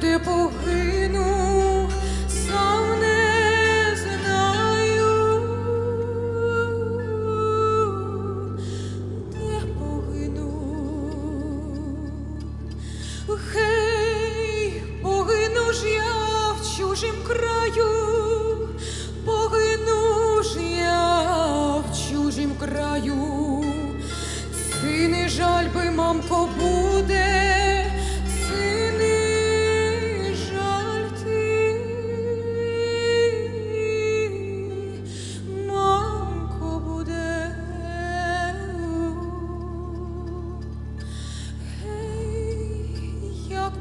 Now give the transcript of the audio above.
де погину, сам не знаю, де погину. Гей, погину ж я в чужім краю, погину ж я в чужім краю. Сини жаль би, мамко,